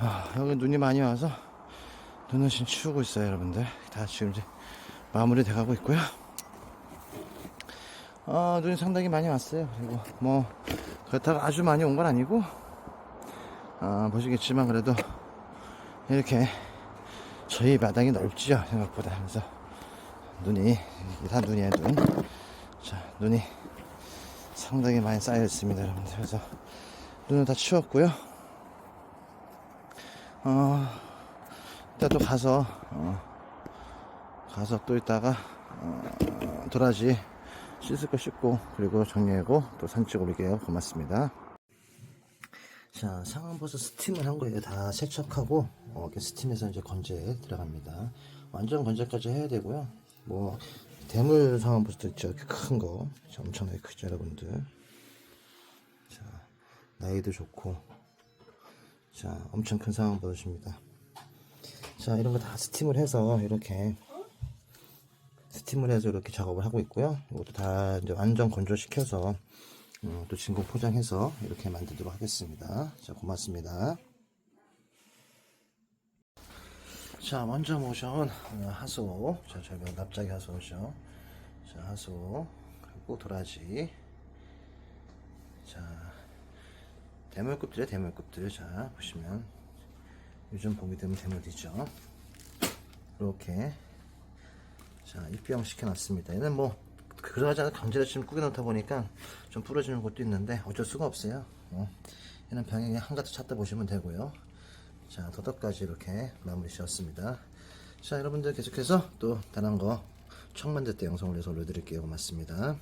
아, 여기 눈이 많이 와서 눈을 지금 치우고 있어요, 여러분들. 다 지금 이제 마무리 돼가고 있고요. 아, 눈이 상당히 많이 왔어요. 그리고 뭐, 그렇다고 아주 많이 온 건 아니고, 아, 보시겠지만 그래도 이렇게 저희 마당이 넓지요, 생각보다. 그래서 눈이, 다 눈이에요, 눈. 자, 눈이 상당히 많이 쌓여 있습니다, 여러분들. 그래서 눈을 다 치웠고요. 어, 이따 또 가서, 어, 가서 또 이따가, 어, 도라지 씻을 거 씻고, 그리고 정리하고 또 산책 올게요. 고맙습니다. 자, 상황버섯 스팀을 한 거예요. 다 세척하고, 어, 이렇게 스팀해서 이제 건조에 들어갑니다. 완전 건조까지 해야 되고요. 뭐, 대물 상황버섯도 있죠. 이렇게 큰 거. 자, 엄청나게 크죠, 여러분들. 자, 나이도 좋고, 자, 엄청 큰 상황버섯입니다. 자, 이런 거 다 스팀을 해서 이렇게 스팀을 해서 이렇게 작업을 하고 있고요. 이것도 다 이제 완전 건조시켜서 음, 또 진공 포장해서 이렇게 만들도록 하겠습니다. 자, 고맙습니다. 자, 먼저 모셔온 어, 하소. 자, 저희가 납작이 하소죠. 자, 하소. 그리고 도라지. 자, 대물급들이에요, 대물급들. 자, 보시면 요즘 봄이 되면 대물이죠. 이렇게 자, 입병 시켜놨습니다. 얘는 뭐, 그러지 않아 강제로 지금 꾸겨놓다 보니까 좀 부러지는 것도 있는데 어쩔 수가 없어요. 어. 얘는 그냥 한가득 찾다 보시면 되고요. 자, 도덕까지 이렇게 마무리 지었습니다. 자, 여러분들 계속해서 또 다른 거 청 만들 때 영상 올려서 올려드릴게요. 고맙습니다.